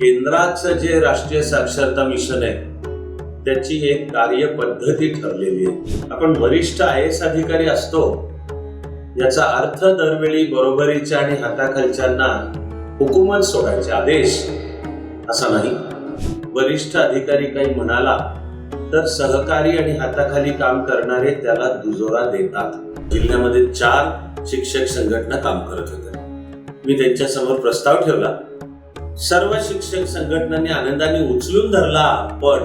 केंद्राचं जे राष्ट्रीय साक्षरता मिशन आहे त्याची एक कार्यपद्धती ठरलेली आहे. आपण वरिष्ठ आय एस अधिकारी असतो. याचा अर्थ दरवेळी बरोबरीच्या आणि हाताखालच्यांना हुकुमत सोडायचे आदेश असा नाही. वरिष्ठ अधिकारी काही म्हणाला तर सहकारी आणि हाताखाली काम करणारे त्याला दुजोरा देतात. जिल्ह्यामध्ये चार शिक्षक संघटना काम करत होत्या. मी त्यांच्यासमोर प्रस्ताव ठेवला सर्व शिक्षक संघटनांनी आनंदाने उचलून धरला पण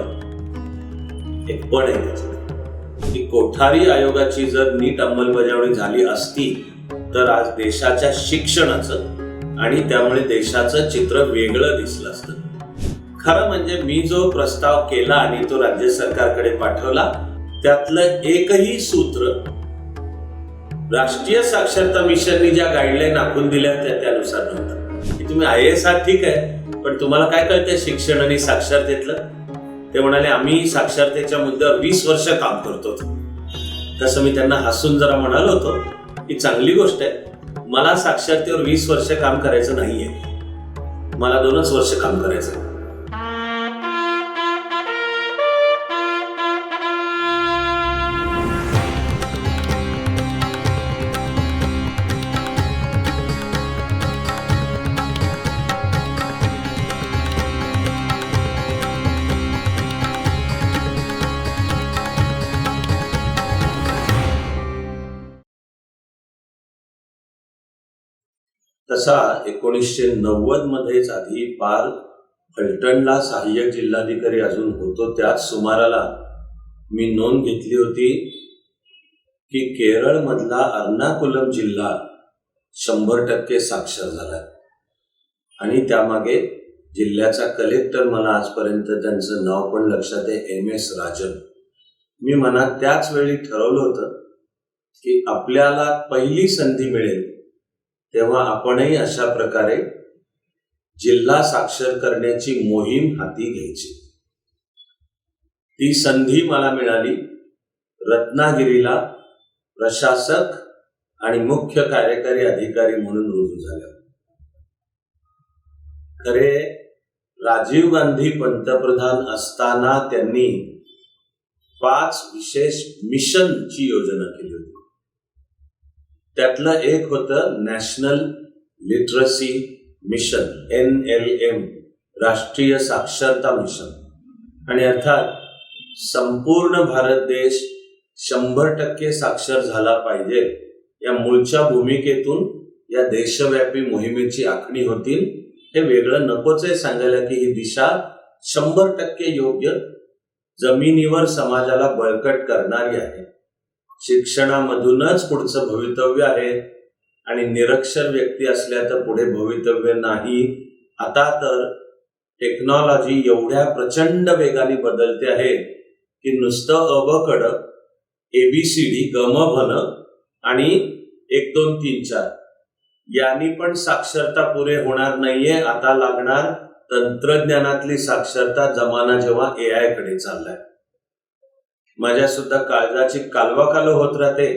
एक पण आहे त्याच्यात. की कोठारी आयोगाची जर नीट अंमलबजावणी झाली असती तर आज देशाच्या शिक्षणाचं आणि त्यामुळे देशाचं चित्र वेगळं दिसलं असतं खरं म्हणजे मी जो प्रस्ताव केला आणि तो राज्य सरकारकडे पाठवला त्यातलं एकही सूत्र राष्ट्रीय साक्षरता मिशननी ज्या गाईडलाईन आखून दिल्या त्या त्यानुसार नव्हतं तुम्ही आय एस आहात ठीक आहे पण तुम्हाला काय कळतंय शिक्षण आणि साक्षरतेतलं? ते म्हणाले आम्ही साक्षरतेच्या मुद्द्यावर वीस वर्ष काम करतो तसं मी त्यांना हसून जरा म्हणालो होतो की चांगली गोष्ट आहे. मला साक्षरतेवर वीस वर्ष काम करायचं नाहीये. मला दोनच वर्ष काम करायचं तसा एकोणीसशे नव्वद मध्येच आधी पार फलटणला सहाय्यक जिल्हाधिकारी अजून होतो. त्याच सुमाराला मी नोंद घेतली होती की केरळमधला अर्नाकुलम जिल्हा शंभर टक्के साक्षर झाला. आणि त्यामागे जिल्ह्याचा कलेक्टर मला आजपर्यंत त्यांचं नाव पण लक्षात आहे एम एस राजन. मी मनात त्याच वेळी ठरवलं होतं की आपल्याला पहिली संधी मिळेल. तेव्हा आपणही अशा प्रकारे जिल्हा साक्षर करण्याची मोहीम हाती घ्यायची. ती संधी मला मिळाली रत्नागिरीला प्रशासक आणि मुख्य कार्यकारी अधिकारी म्हणून रुजू झाल्या खरे राजीव गांधी पंतप्रधान असताना त्यांनी पाच विशेष मिशनची योजना केली त्यातलं एक होतं national literacy mission N L M राष्ट्रीय साक्षरता मिशन. आणि अर्थात संपूर्ण भारत देश शंभर टक्के साक्षर झाला पाहिजे. या मूळच्या भूमिकेतून या देशव्यापी मोहिमेची आखणी होतील. हे वेगळं नकोच आहे सांगायला की ही दिशा शंभर टक्के योग्य जमिनीवर समाजाला बळकट करणारी आहे. शिक्षणामधूनच पुढचं भवितव्य आहे. आणि निरक्षर व्यक्ती असल्या तर पुढे भवितव्य नाही. आता तर टेक्नॉलॉजी एवढ्या प्रचंड वेगाने बदलते आहे की नुसतं अबकड एबीसीडी गम भन आणि एक दोन तीन चार. यांनी पण साक्षरता पुरे होणार नाहीये. आता लागणार तंत्रज्ञानातली साक्षरता जमाना जेव्हा ए आयकडे चाललाय. माझ्या सुद्धा काळजाची कालवाकालो होत राहते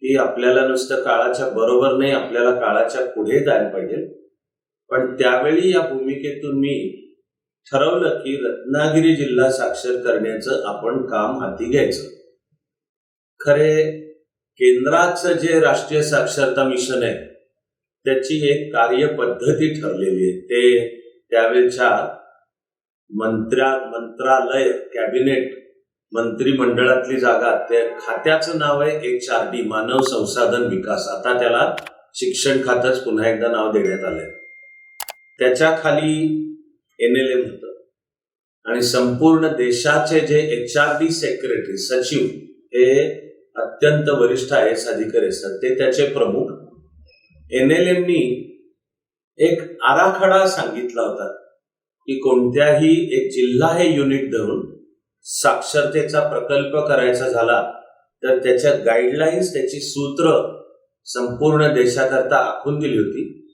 की आपल्याला नुसतं काळाच्या बरोबर नाही आपल्याला काळाच्या पुढे जायला पाहिजे. पण त्यावेळी या भूमिकेतून मी ठरवलं की रत्नागिरी जिल्हा साक्षर करण्याचं आपण काम हाती घ्यायचं. खरे केंद्राचं जे राष्ट्रीय साक्षरता मिशन आहे त्याची एक कार्यपद्धती ठरलेली आहे. ते त्यावेळच्या मंत्र्या मंत्रालय कॅबिनेट मंत्रिमंडळातली जागा. त्या खात्याचं नाव आहे एच आर डी मानव संसाधन विकास. आता त्याला शिक्षण खातंच पुन्हा एकदा नाव देण्यात आलंय. त्याच्याखाली एन एल एम होतं. आणि संपूर्ण देशाचे जे एच आर डी सेक्रेटरी सचिव हे अत्यंत वरिष्ठ आय एस अधिकारी असतात. ते त्याचे प्रमुख. एन एल एमनी एक आराखडा सांगितला होता की कोणत्याही एक जिल्हा हे युनिट धरून साक्षरतेचा प्रकल्प करायचा झाला तर त्याच्या गाईडलाईन्स त्याची सूत्र संपूर्ण देशाकरता आखून दिली होती.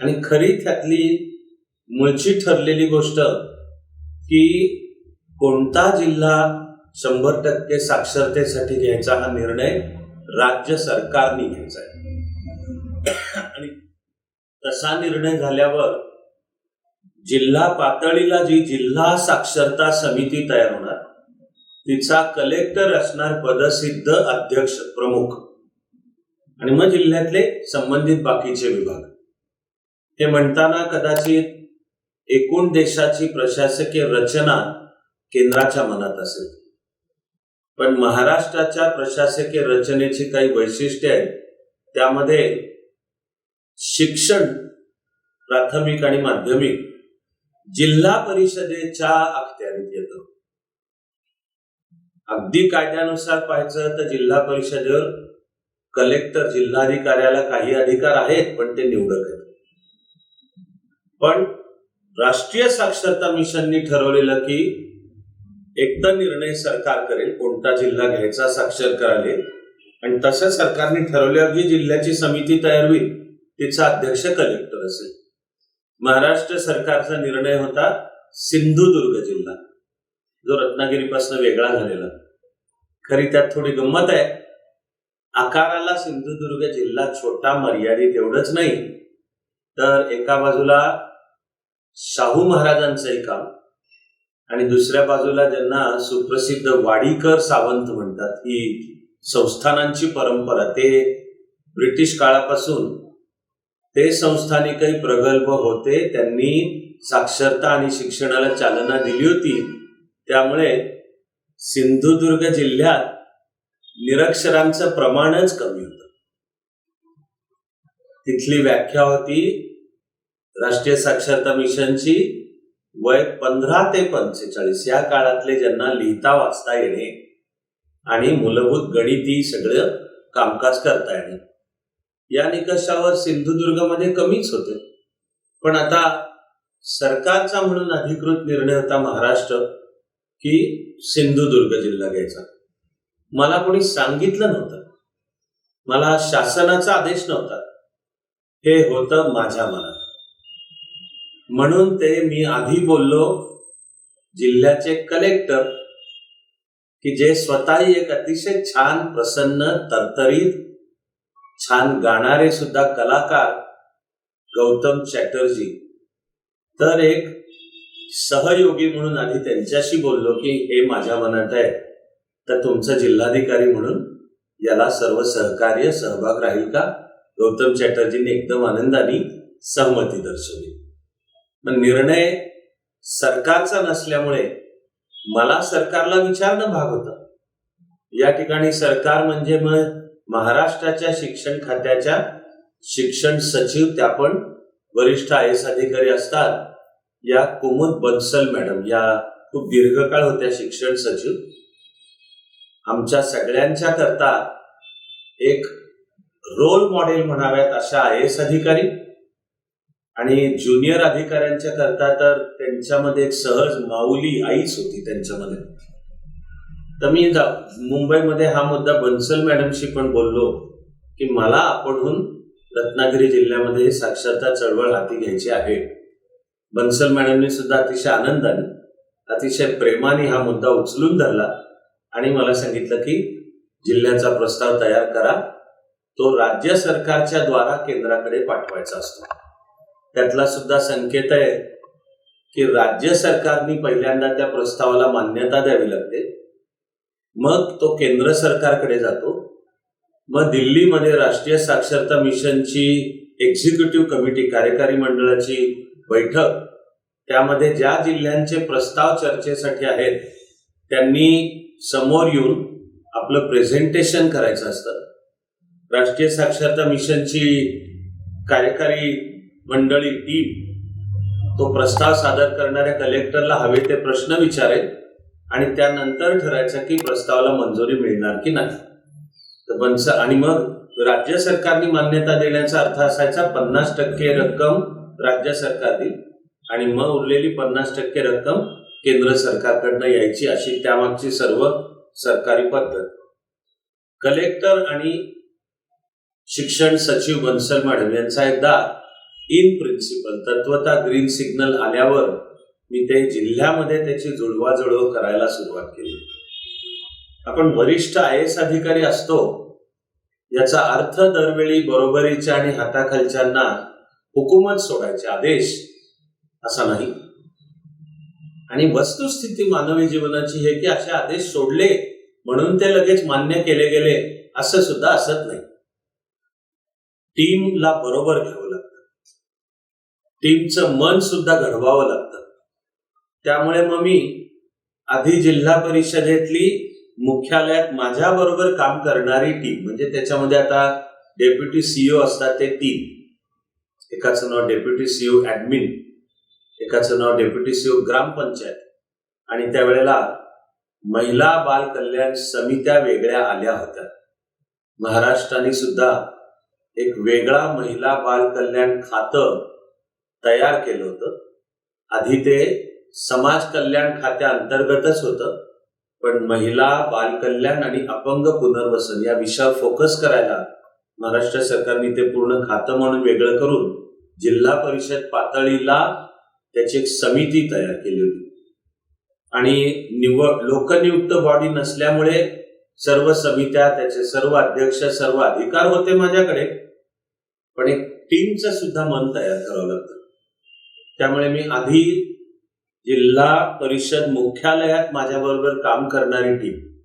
आणि खरी त्यातली मुळची ठरलेली गोष्ट की कोणता जिल्हा शंभर टक्के साक्षरतेसाठी घ्यायचा हा निर्णय राज्य सरकारने घ्यायचा आहे. आणि तसा निर्णय झाल्यावर जिल्हा पातळीला जी जिल्हा साक्षरता समिती तयार होणार तिचा कलेक्टर असणार पदसिद्ध अध्यक्ष प्रमुख. आणि मग जिल्ह्यातले संबंधित बाकीचे विभाग. हे म्हणताना कदाचित एकूण देशाची प्रशासकीय रचना केंद्राच्या मनात असेल. पण महाराष्ट्राच्या प्रशासकीय रचनेची काही वैशिष्ट्ये आहेत त्यामध्ये शिक्षण प्राथमिक आणि माध्यमिक जिल्हा परिषदेच्या अखत्यारीत येतं. अगदी कायद्यानुसार पाहायचं तर जिल्हा परिषदेवर कलेक्टर जिल्हाधिकाऱ्याला काही अधिकार आहेत पण ते निवडक आहेत. पण राष्ट्रीय साक्षरता मिशननी ठरवलेलं की एकदा निर्णय सरकार करेल कोणता जिल्हा घ्यायचा साक्षर कराले आणि तसं सरकारने ठरवल्यावर जी जिल्ह्याची समिती तयार होईल तिचा अध्यक्ष कलेक्टर असेल. महाराष्ट्र सरकारचा निर्णय होता सिंधुदुर्ग जिल्हा. जो रत्नागिरीपासून वेगळा झालेला. खरी त्यात थोडी गंमत आहे. आकाराला सिंधुदुर्ग जिल्हा छोटा मर्यादित एवढंच नाही. तर एका बाजूला शाहू महाराजांचंही काम आणि दुसऱ्या बाजूला ज्यांना सुप्रसिद्ध वाडीकर सावंत म्हणतात ही संस्थानांची परंपरा. ते ब्रिटिश काळापासून ते संस्थानिकही प्रगल्भ होते त्यांनी साक्षरता आणि शिक्षणाला चालना दिली होती. त्यामुळे सिंधुदुर्ग जिल्ह्यात निरक्षरांचं प्रमाणच कमी होतं. तिथली व्याख्या होती राष्ट्रीय साक्षरता मिशनची वय पंधरा ते पंचेचाळीस. या काळातले ज्यांना लिहिता वाचता येणे आणि मूलभूत गणिती सगळं कामकाज करता येणे. या निकषावर सिंधुदुर्गमध्ये कमीच होते. पण आता सरकारचा म्हणून अधिकृत निर्णय होता महाराष्ट्र की सिंधुदुर्ग जिल्हा घ्यायचा. मला कोणी सांगितलं नव्हतं. मला शासनाचा आदेश नव्हता. हे होतं माझ्या मनात. म्हणून ते मी आधी बोललो जिल्ह्याचे कलेक्टर की जे स्वतःही एक अतिशय छान प्रसन्न तरतरीत छान गाणारे सुद्धा कलाकार गौतम चॅटर्जी. तर एक सहयोगी म्हणून आधी त्यांच्याशी बोललो की हे माझ्या मनात आहे. तर तुमचा जिल्हाधिकारी म्हणून याला सर्व सहकार्य सहभाग राहील का? गौतम चॅटर्जींनी एकदम आनंदाने सहमती दर्शवली. पण निर्णय सरकारचा नसल्यामुळे मला सरकारला विचारणं भाग होतं. या ठिकाणी सरकार म्हणजे मग महाराष्ट्राच्या शिक्षण खात्याच्या शिक्षण सचिव त्या पण वरिष्ठ आय एस अधिकारी असतात. या कुमुद बन्सल मॅडम या खूप दीर्घकाळ होत्या शिक्षण सचिव. आमच्या सगळ्यांच्या करता एक रोल मॉडेल म्हणाव्यात अशा आय एस अधिकारी. आणि ज्युनियर अधिकाऱ्यांच्या करता तर त्यांच्यामध्ये एक सहज माऊली आईच होती त्यांच्यामध्ये. तर मी मुंबईमध्ये हा मुद्दा बन्सल मॅडमशी पण बोललो की मला आपणहून रत्नागिरी जिल्ह्यामध्ये साक्षरता चळवळ हाती घ्यायची आहे. बन्सल मॅडमने सुद्धा अतिशय आनंदाने अतिशय प्रेमाने हा मुद्दा उचलून धरला आणि मला सांगितलं की जिल्ह्याचा प्रस्ताव तयार करा. तो राज्य सरकारच्या द्वारा केंद्राकडे पाठवायचा असतो. त्यातला सुद्धा संकेत आहे की राज्य सरकारने पहिल्यांदा त्या प्रस्तावाला मान्यता द्यावी लागते. मग तो केंद्र सरकारकडे जातो. मग दिल्लीमध्ये राष्ट्रीय साक्षरता मिशनची एक्झिक्युटिव्ह कमिटी कार्यकारी मंडळाची बैठक त्यामध्ये ज्या जिल्ह्यांचे प्रस्ताव चर्चेसाठी आहेत त्यांनी समोर येऊन आपलं प्रेझेंटेशन करायचं असतं. राष्ट्रीय साक्षरता मिशनची कार्यकारी मंडळी टीम तो प्रस्ताव सादर करणाऱ्या कलेक्टरला हवे ते प्रश्न विचारेल. आणि त्यानंतर ठरायचं की प्रस्तावाला मंजुरी मिळणार की नाही. तर बनस आणि मग राज्य सरकारने मान्यता देण्याचा अर्थ असायचा पन्नास टक्के रक्कम राज्य सरकार देईल आणि मग उरलेली पन्नास टक्के रक्कम केंद्र सरकारकडनं यायची अशी त्यामागची सर्व सरकारी पद्धत. कलेक्टर आणि शिक्षण सचिव बन्सल मॅडम यांचा एकदा इन प्रिन्सिपल तत्वता ग्रीन सिग्नल आल्यावर मी ते जिल्ह्यामध्ये त्याची जुळवाजुळव करायला सुरुवात केली. आपण वरिष्ठ आय एस अधिकारी असतो याचा अर्थ दरवेळी बरोबरीच्या आणि हाताखालच्यांना हुकूमत सोडायचे आदेश असा नाही. आणि वस्तुस्थिती मानवी जीवनाची हे की असे आदेश सोडले म्हणून ते लगेच मान्य केले गेले असं सुद्धा असत नाही. टीमला बरोबर घ्यावं लागतं. टीमचं मन सुद्धा घडवावं लागतं. त्यामुळे मग मी आधी जिल्हा परिषदेतली मुख्यालयात माझ्या बरोबर काम करणारी टीम म्हणजे त्याच्यामध्ये आता डेप्युटी सीईओ असतात ते तीन. एकाचं नाव डेप्युटी सीईओ ऍडमिन एकाचं नाव डेप्युटी सीईओ ग्रामपंचायत. आणि त्यावेळेला महिला बाल कल्याण समित्या वेगळ्या आल्या होत्या. महाराष्ट्राने सुद्धा एक वेगळा महिला बाल कल्याण खातं तयार केलं होतं. आधी ते समाज कल्याण खात्याअंतर्गतच होतं. पण महिला बाल कल्याण आणि अपंग पुनर्वसन या विषयावर फोकस करायला महाराष्ट्र सरकारने ते पूर्ण खातं म्हणून वेगळं करून जिल्हा परिषद पातळीला त्याची एक समिती तयार केली होती. आणि निवड लोकनियुक्त बॉडी नसल्यामुळे सर्व समित्या त्याचे सर्व अध्यक्ष सर्व अधिकार होते माझ्याकडे. पण एक टीमचं सुद्धा मन तयार करावं लागतं. त्यामुळे मी आधी जिल्हा परिषद मुख्यालयात माझ्याबरोबर काम करणारी टीम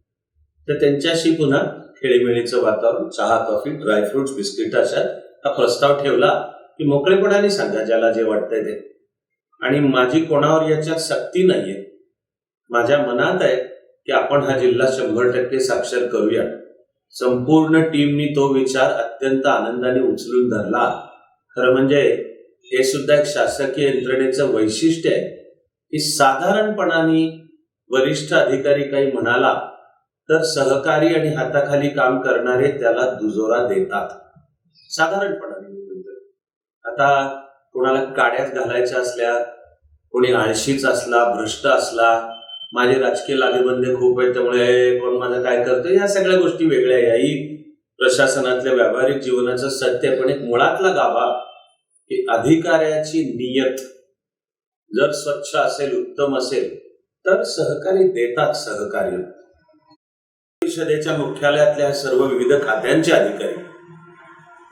तर त्यांच्याशी पुन्हा खेळीमेळीचं वातावरण चहा कॉफी ड्रायफ्रुट्स बिस्किट अशा हा प्रस्ताव ठेवला की मोकळेपणाने सांगा ज्याला जे वाटतंय ते. आणि माझी कोणावर याच्यात सक्ती नाहीये. माझ्या मनात आहे की आपण हा जिल्हा शंभर टक्के साक्षर करूया. संपूर्ण टीमनी तो विचार अत्यंत आनंदाने उचलून धरला. खरं म्हणजे हे सुद्धा एक शासकीय यंत्रणेचं वैशिष्ट्य आहे. की साधारणपणाने वरिष्ठ अधिकारी काही म्हणाला तर सहकारी आणि हाताखाली काम करणारे त्याला दुजोरा देतात. साधारणपणाने आता कोणाला काड्यात घालायच्या असल्या कोणी आळशीच असला भ्रष्ट असला माझे राजकीय लागेबंदे खूप आहेत त्यामुळे कोण माझं काय करतं या सगळ्या गोष्टी वेगळ्या आहे याही प्रशासनातल्या व्यावहारिक जीवनाचं सत्य पण एक मुळातला गाभा की अधिकाऱ्याची नियत जर स्वच्छ असेल उत्तम असेल तर सहकारी देतात सहकार्य परिषदेच्या मुख्यालयातल्या सर्व विविध खात्यांचे अधिकारी.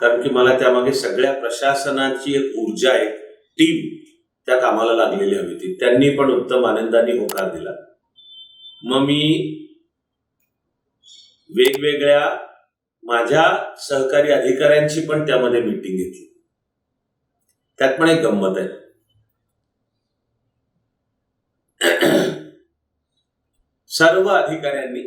कारण की मला त्यामागे सगळ्या प्रशासनाची एक ऊर्जा आहे टीम त्या कामाला लागलेली हवी होती. त्यांनी पण उत्तम आनंदाने होकार दिला. मग मी वेगवेगळ्या माझ्या सहकारी अधिकाऱ्यांची पण त्यामध्ये मीटिंग घेतली. त्यात पण एक गंमत आहे. सर्व अधिकाऱ्यांनी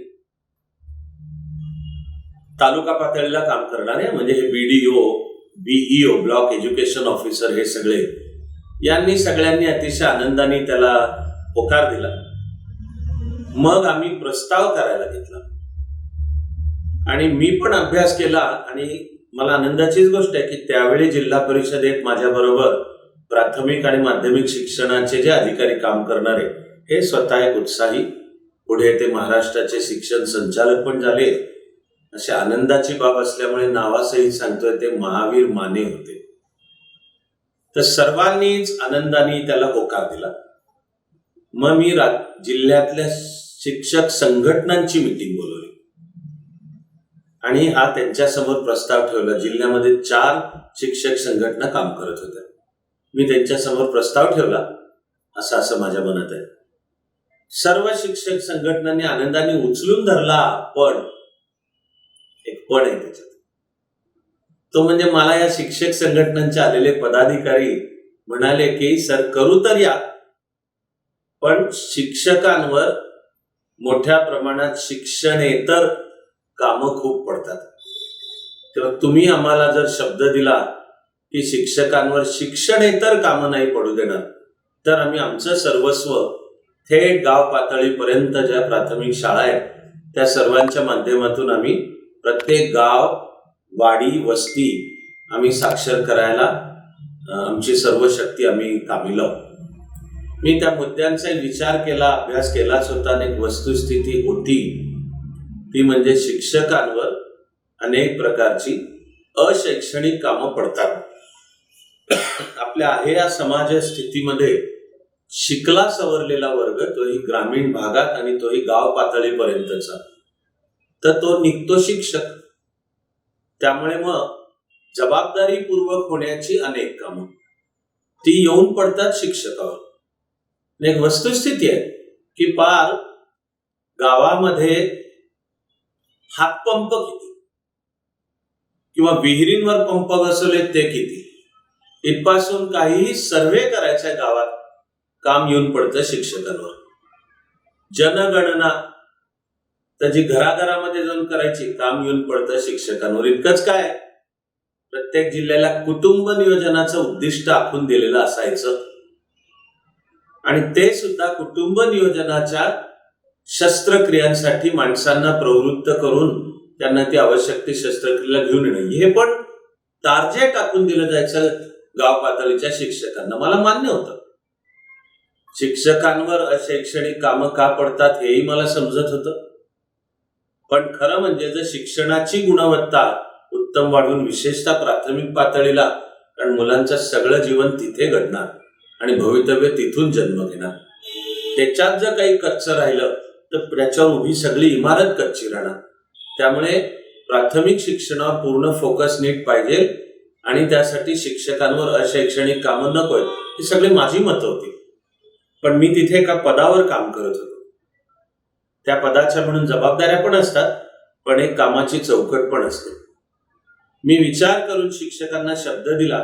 तालुका पातळीला काम करणारे म्हणजे हे BDO BEO block education officer हे सगळे यांनी सगळ्यांनी अतिशय आनंदाने त्याला होकार दिला. मग आम्ही प्रस्ताव करायला घेतला. आणि मी पण अभ्यास केला आणि मला आनंदाचीच गोष्ट आहे की त्यावेळी जिल्हा परिषदेत माझ्याबरोबर प्राथमिक आणि माध्यमिक शिक्षणाचे जे अधिकारी काम करणारे हे स्वतः एक उत्साही पुढे ते महाराष्ट्राचे शिक्षण संचालक पण झाले. अशी आनंदाची बाब असल्यामुळे नावासहित सांगतोय ते महावीर माने होते. तर सर्वांनीच आनंदाने त्याला होकार दिला. मग मी रा जिल्ह्यातल्या शिक्षक संघटनांची मिटिंग बोलवली. आणि हा त्यांच्यासमोर प्रस्ताव ठेवला. जिल्ह्यामध्ये चार शिक्षक संघटना काम करत होत्या. मी त्यांच्यासमोर प्रस्ताव ठेवला. असं असं माझ्या मनात आहे. सर्व शिक्षक संघटनांनी आनंदाने उचलून धरला पण एक पण आहे त्याच्यात. तो म्हणजे मला या शिक्षक संघटनांचे आलेले पदाधिकारी म्हणाले की सर करू तर या पण शिक्षकांवर मोठ्या प्रमाणात शिक्षणेतर कामं खूप पडतात. तेव्हा तुम्ही आम्हाला जर शब्द दिला की शिक्षकांवर शिक्षणेतर कामं नाही पडू देणार तर आम्ही आमचं सर्वस्व थेट गाव पातळीपर्यंत ज्या प्राथमिक शाळा आहेत त्या सर्वांच्या माध्यमातून आम्ही प्रत्येक गाव वाडी वस्ती आम्ही साक्षर करायला आमची सर्व शक्ती आम्ही कामी लावू मी त्या मुद्द्यांचा विचार केला अभ्यास केलाच होता आणि एक वस्तुस्थिती होती. ती म्हणजे शिक्षकांवर अनेक प्रकारची अशैक्षणिक कामं पडतात. आपल्या आहे या समाज स्थितीमध्ये शिकला सवरलेला वर्ग तोही ग्रामीण भागात आणि तोही गाव पातळीपर्यंतचा. तर तो निघतो शिक्षक. त्यामुळे मग जबाबदारीपूर्वक होण्याची अनेक कामं. ती येऊन पडतात शिक्षकावर. एक वस्तुस्थिती आहे की पार गावामध्ये हातपंप किती? किंवा विहिरींवर पंप बसवले ते किती? इथपासून काहीही सर्वे करायच्या गावात. काम येऊन पडतं शिक्षकांवर. जनगणना त्याची घराघरामध्ये जाऊन करायची काम येऊन पडतं शिक्षकांवर. इतकंच काय? प्रत्येक जिल्ह्याला कुटुंब नियोजनाचं उद्दिष्ट आखून दिलेलं असायचं. आणि ते सुद्धा कुटुंब नियोजनाच्या शस्त्रक्रियांसाठी माणसांना प्रवृत्त करून त्यांना ती आवश्यक ती शस्त्रक्रिया घेऊन येणं. हे पण टार्जेट टाकून दिलं जायचं गाव पातळीच्या शिक्षकांना. मला मान्य होतं. शिक्षकांवर अशैक्षणिक कामं का पडतात हेही मला समजत होतं. पण खरं म्हणजे जर शिक्षणाची गुणवत्ता उत्तम वाढवून विशेषतः प्राथमिक पातळीला कारण मुलांचं सगळं जीवन तिथे घडणार आणि भवितव्य तिथून जन्म घेणार. त्याच्यात जर काही कच्चं राहिलं तर त्याच्यावर उभी सगळी इमारत कच्ची राहणार. त्यामुळे प्राथमिक शिक्षणावर पूर्ण फोकस नीट पाहिजे आणि त्यासाठी शिक्षकांवर अशैक्षणिक कामं नकोय ही सगळी माझी मतं होती. पण मी तिथे एका पदावर काम करत होतो. त्या पदाच्या म्हणून जबाबदाऱ्या पण असतात पण एक कामाची चौकट पण असते. मी विचार करून शिक्षकांना शब्द दिला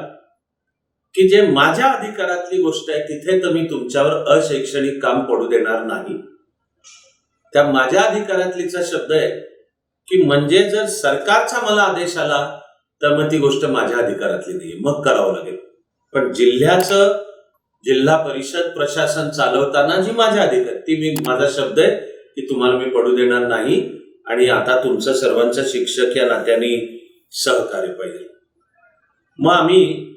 की जे माझ्या अधिकारातली गोष्ट आहे तिथे तर मी तुमच्यावर अशैक्षणिक काम पडू देणार नाही. त्या माझ्या अधिकारातलीचा शब्द आहे की म्हणजे जर सरकारचा मला आदेश आला तर मग ती गोष्ट माझ्या अधिकारातली नाही मग करावं लागेल. पण जिल्ह्याचं जिल्हा परिषद प्रशासन चालवताना जी माझ्या अधिकार ती मी माझा शब्द आहे की तुम्हाला मी पडू देणार नाही आणि आता तुमचं सर्वांचं शिक्षक या नात्याने सहकार्य पाहिजे. मग आम्ही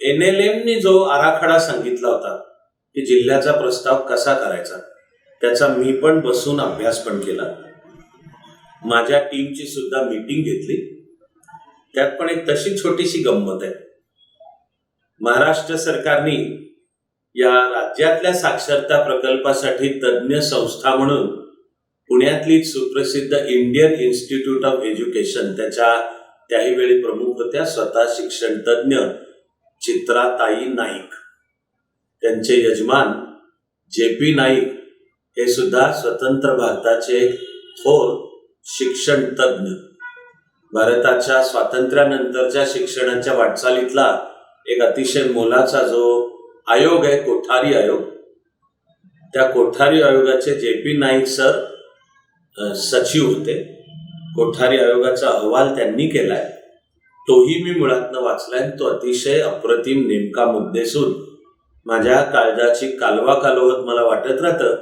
एन एल एमनी जो आराखडा सांगितला होता की जिल्ह्याचा प्रस्ताव कसा करायचा त्याचा मी पण बसून अभ्यास पण केला. माझ्या टीमची सुद्धा मीटिंग घेतली. त्यात पण एक तशी छोटीशी गंमत आहे. महाराष्ट्र सरकारने या राज्यातल्या साक्षरता प्रकल्पासाठी तज्ज्ञ संस्था म्हणून पुण्यातली सुप्रसिद्ध इंडियन इन्स्टिट्यूट ऑफ एज्युकेशन त्याच्या त्याही वेळी प्रमुख होत्या स्वतः शिक्षण तज्ज्ञ चित्राताई नाईक. त्यांचे यजमान जे पी नाईक हे सुद्धा स्वतंत्र भारताचे थोर शिक्षण तज्ज्ञ. भारताच्या स्वातंत्र्यानंतरच्या शिक्षणाच्या वाटचालीतला एक अतिशय मोलाचा जो आयोग आहे कोठारी आयोग. त्या कोठारी आयोगाचे जे पी नाईक सर सचिव होते. कोठारी आयोगाचा अहवाल त्यांनी केलाय. तोही मी मुळातनं वाचलाय आणि तो अतिशय अप्रतिम नेमका मुद्देसून माझ्या काळजाची कालवा कालवत मला वाटत राहतं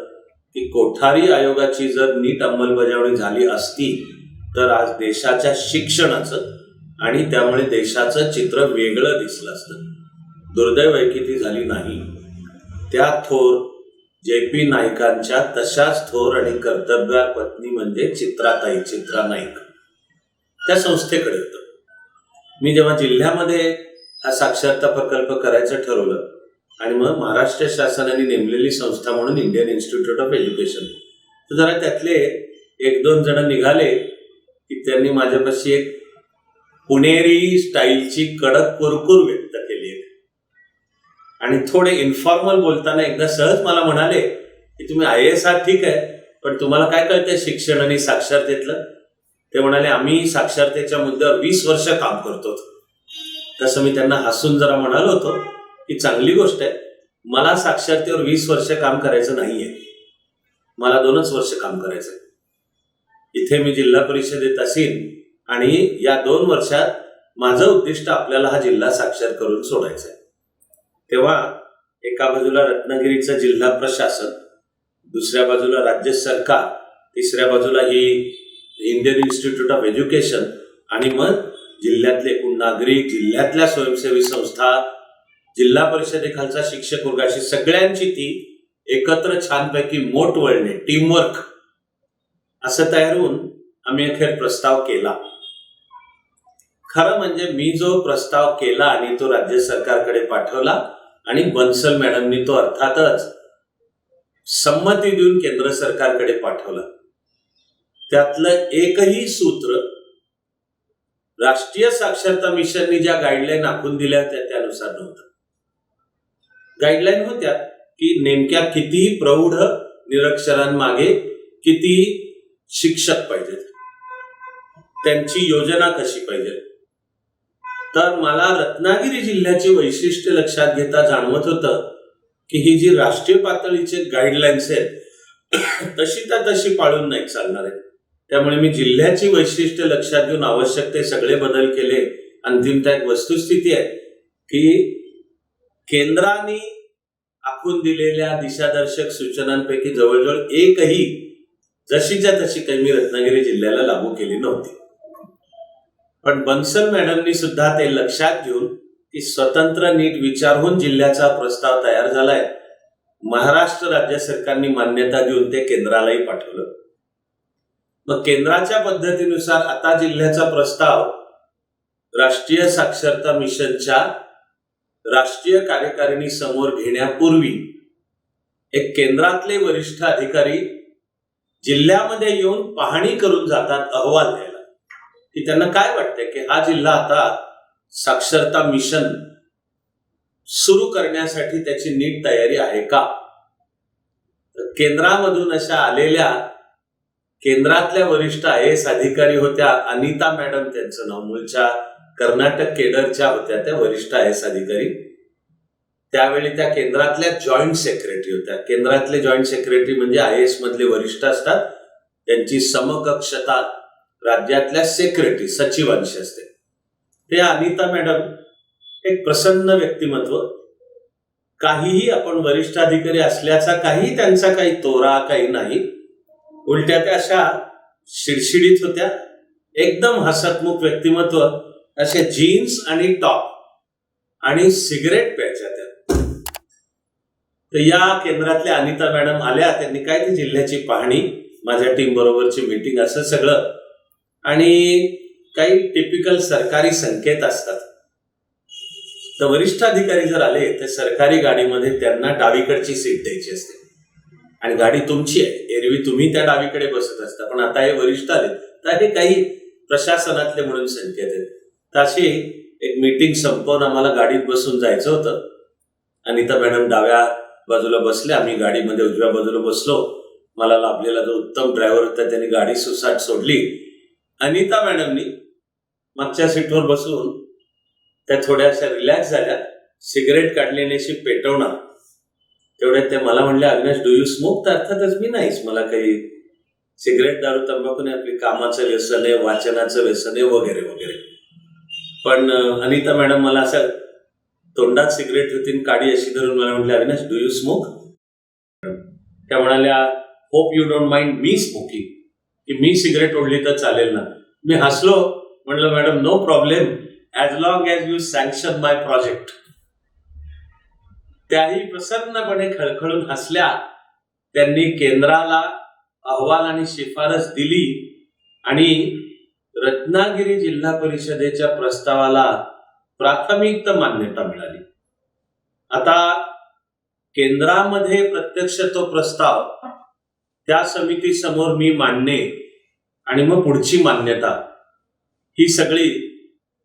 की कोठारी आयोगाची जर नीट अंमलबजावणी झाली असती तर आज देशाच्या शिक्षणाचं आणि त्यामुळे देशाचं चित्र वेगळं दिसलं असतं. दुर्दैव आहे की ती झाली नाही. त्या थोर जे पी नाईकांच्या तशाच थोर आणि कर्तव्या पत्नी म्हणजे चित्राताई चित्रा नाईक. त्या संस्थेकडे होतं. मी जेव्हा जिल्ह्यामध्ये हा साक्षरता प्रकल्प करायचं ठरवलं आणि मग महाराष्ट्र शासनाने नेमलेली संस्था म्हणून इंडियन इन्स्टिट्यूट ऑफ एज्युकेशन तर जरा त्यातले एक दोन जण निघाले की त्यांनी माझ्यापाशी एक पुणेरी स्टाईलची कडक कुरकुर व्यक्त आणि थोडे इन्फॉर्मल बोलताना एकदा सहज मला म्हणाले की तुम्ही आय एस आहात ठीक आहे पण तुम्हाला काय कळतंय शिक्षण आणि साक्षरतेतलं? ते म्हणाले आम्ही साक्षरतेच्या मुद्द्यावर वीस वर्ष काम करतो तसं मी त्यांना हसून जरा म्हणालो होतो की चांगली गोष्ट आहे मला साक्षरतेवर वीस वर्ष काम करायचं नाही आहे मला दोनच वर्ष काम करायचं आहे. इथे मी जिल्हा परिषदेत असेन आणि या दोन वर्षात माझं उद्दिष्ट आपल्याला हा जिल्हा साक्षर करून सोडायचं आहे तेव्हा एका बाजूला रत्नागिरीचं जिल्हा प्रशासन दुसऱ्या बाजूला राज्य सरकार तिसऱ्या बाजूला ही इंडियन इन्स्टिट्यूट ऑफ एज्युकेशन आणि मग जिल्ह्यातले एकूण नागरिक जिल्ह्यातल्या स्वयंसेवी संस्था जिल्हा परिषदेखालचा शिक्षक वर्ग अशी सगळ्यांची ती एकत्र छानपैकी मोठ वळणे टीमवर्क असं तयार होऊन आम्ही अखेर प्रस्ताव केला. खरं म्हणजे मी जो प्रस्ताव केला आणि तो राज्य सरकारकडे पाठवला आणि बन्सल मॅडमनी तो अर्थातच संमती देऊन केंद्र सरकारकडे पाठवला. त्यातलं एकही सूत्र राष्ट्रीय साक्षरता मिशननी ज्या गाईडलाईन आखून दिल्या त्या त्यानुसार नव्हतं. गाईडलाईन होत्या की नेमक्या किती प्रौढ निरक्षरांमागे किती शिक्षक पाहिजेत त्यांची योजना कशी पाहिजे तर मला रत्नागिरी जिल्ह्याची वैशिष्ट्य लक्षात घेता जाणवत होतं की ही जी राष्ट्रीय पातळीचे गाईडलाईन्स आहेत तशी त्या तशी पाळून नाही चालणार आहे. त्यामुळे मी जिल्ह्याची वैशिष्ट्य लक्षात घेऊन आवश्यक ते सगळे बदल केले. अंतिमता एक वस्तुस्थिती आहे की केंद्राने आखून दिलेल्या दिशादर्शक सूचनांपैकी जवळजवळ एकही जशीच्या तशी काही मी रत्नागिरी जिल्ह्याला लागू केली नव्हती. पण बन्सल मॅडमनी सुद्धा ते लक्षात घेऊन की स्वतंत्र नीट विचारून जिल्ह्याचा प्रस्ताव तयार झालाय. महाराष्ट्र राज्य सरकारने मान्यता देऊन ते केंद्रालाही पाठवलं. मग केंद्राच्या पद्धतीनुसार आता जिल्ह्याचा प्रस्ताव राष्ट्रीय साक्षरता मिशनच्या राष्ट्रीय कार्यकारिणी समोर घेण्यापूर्वी एक केंद्रातले वरिष्ठ अधिकारी जिल्ह्यामध्ये येऊन पाहणी करून जातात अहवाल द्यायला. की त्यांना काय वाटतंय की हा जिल्हा आता साक्षरता मिशन सुरू करण्यासाठी त्याची नीट तयारी आहे का? केंद्रामधून अशा आलेल्या केंद्रातल्या वरिष्ठ आय एस अधिकारी होत्या अनिता मॅडम त्यांचं नाव मूळच्या कर्नाटक केडरच्या होत्या त्या वरिष्ठ आय एस अधिकारी. त्यावेळी त्या केंद्रातल्या जॉईंट सेक्रेटरी होत्या. केंद्रातले जॉईंट सेक्रेटरी म्हणजे आय एस मधले वरिष्ठ असतात. त्यांची समकक्षता राज्यातल्या सेक्रेटरी सचिवांशी असते. ते अनिता मॅडम एक प्रसन्न व्यक्तिमत्व. काहीही आपण वरिष्ठ अधिकारी असल्याचा काही त्यांचा काही तोरा काही नाही. उलट्या त्या अशा शिडशिडीत होत्या. एकदम हसतमुख व्यक्तिमत्व. असे जीन्स आणि टॉप आणि सिगरेट प्यायच्या त्या. तर या केंद्रातल्या अनिता मॅडम आल्या. त्यांनी काय ती जिल्ह्याची पाहणी माझ्या टीम बरोबरची मीटिंग असं सगळं. आणि काही टिपिकल सरकारी संकेत असतात. तर वरिष्ठ अधिकारी जर आले तर सरकारी गाडीमध्ये त्यांना डावीकडची सीट द्यायची असते. आणि गाडी तुमची आहे. एरवी तुम्ही त्या डावीकडे बसत असता. पण आता हे वरिष्ठ आले तर हे काही प्रशासनातले म्हणून संकेत आहेत. तर अशी एक मीटिंग संपवून आम्हाला गाडीत बसून जायचं होतं. अनिता मॅडम डाव्या बाजूला बसले आम्ही गाडीमध्ये उजव्या बाजूला बसलो. मला लाभलेला जो उत्तम ड्रायव्हर होता त्याने गाडी सुसाट सोडली. अनिता मॅडमनी मागच्या सीटवर बसून त्या थोड्याशा रिलॅक्स झाल्या. सिगरेट काढल्यानेशी पेटवणार. तेवढ्यात त्या मला म्हणल्या अविनाश डू यू स्मोक तर अर्थातच मी नाहीच. मला काही सिगरेट दारू तंबाखूने आपली कामाचं व्यसन आहे वाचनाचं व्यसन आहे वगैरे वगैरे. पण अनिता मॅडम मला असं तोंडात सिगरेट होतीन काडी अशी धरून मला म्हटलं अविनाश डू यू स्मोक त्या म्हणाल्या होप यू डोंट माइंड मी स्मोकिंग की मी सिगरेट ओढली तर चालेल ना. मी हसलो म्हणलं madam no problem as long as you sanction my project त्याही प्रसन्नपणे खळखळून हसल्या. त्यांनी केंद्राला अहवाल आणि शिफारस दिली आणि रत्नागिरी जिल्हा परिषदेच्या प्रस्तावाला प्राथमिक मान्यता मिळाली. आता केंद्रामध्ये प्रत्यक्ष तो प्रस्ताव त्या समितीसमोर मी मांडणे आणि मग पुढची मान्यता ही सगळी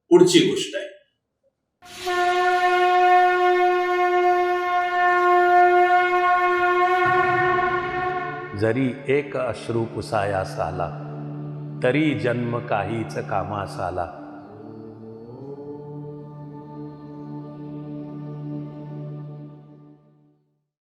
पुढची गोष्ट आहे. जरी एक अश्रू पुसायास आला तरी जन्म काहीच कामास आला